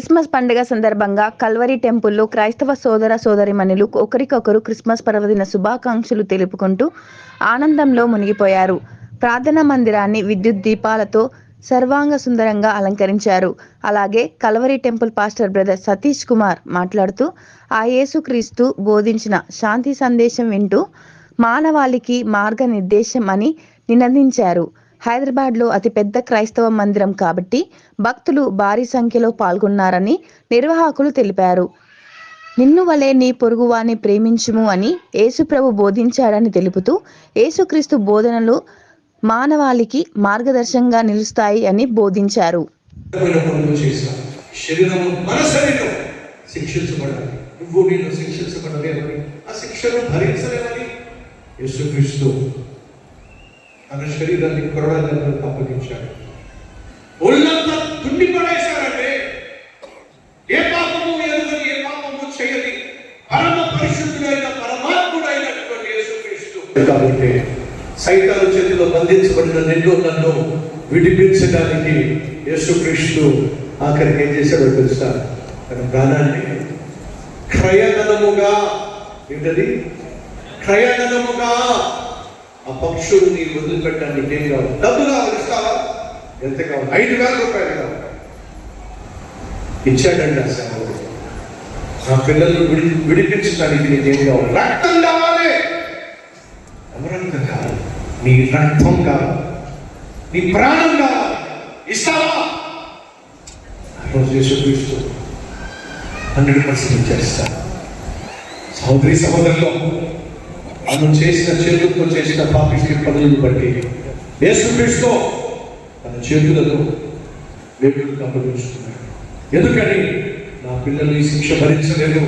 Christmas పండుగ సందర్భంగా Calvary టెంపుల్లో క్రైస్తవ సోదర సోదరిమణులు ఒకరికొకరు క్రిస్మస్ పర్వదిన శుభాకాంక్షలు తెలుపుకుంటూ ఆనందంలో మునిగిపోయారు. ప్రార్థనా మందిరాన్ని విద్యుత్ దీపాలతో సర్వాంగ సుందరంగా అలంకరించారు. అలాగే Calvary temple pastor brother Satish Kumar మాట్లాడుతూ ఆ యేసుక్రీస్తు బోధించిన శాంతి సందేశం వింటూ మానవాళికి మార్గనిర్దేశం అని నినదించారు. హైదరాబాద్లో అతిపెద్ద క్రైస్తవ మందిరం కాబట్టి భక్తులు భారీ సంఖ్యలో పాల్గొన్నారని నిర్వాహకులు తెలిపారు. నిన్ను వలె నీ పొరుగువాని ప్రేమించుము అని యేసుప్రభు బోధించాడని తెలుపుతూ యేసుక్రీస్తు బోధనలు మానవాళికి మార్గదర్శంగా నిలుస్తాయి అని బోధించారు. శిక్షించబడాలి నువ్వు నేను శిక్షించబడలేవని ఆ శిక్షను భరించలేవని యేసుక్రీస్తు తన శరీరాన్ని కొరడాలను అప్పగించాడు? ఒళ్ళంతా తుండి ఏ పాపము ఏ పాపము చేయని పరమ పరిశుద్ధుడైన పరమాత్ముడైనటువంటి యేసుక్రీస్తు. కాబట్టి సైతాను చేతిలో బంధించబడిన నిన్ను నన్ను విడిపించడానికి యేసుక్రీస్తు ఆఖరికి ఏం చేశాడో తెలుసా? తన ప్రాణాన్ని క్రయధనముగా ఏంటది? క్రయధనముగా ఆ పక్షులు పక్షుల్ని వదిలిపెట్టడానికి ఏం కావాలి డబ్బు కావాలి ఇస్తావా? ఎంత కావాలి ఐదు వేల రూపాయలు కావాలి ఇచ్చాడండి ఆ సేవకుడు. నా పిల్లల్ని విడి విడిపించడానికి నీకేం కావాలి రక్తం కావాలి. అమరంగా కావాలి నీ రక్తం కావాలి. నీ ప్రాణం కావాలి. ఇస్తావా? రోజు యేసుక్రీస్తు హండ్రెడ్ పర్సెంట్ ఇచ్చేస్తా సహోదరి సహోదరులు మనం చేసిన చేతులతో చేసిన పాపిష్టి పనులను బట్టి యేసుక్రీస్తు తన చేతులను వేడుకలు అప్పగించుకున్నాడు ఎందుకని? నా పిల్లలు ఈ శిక్ష భరించలేదు.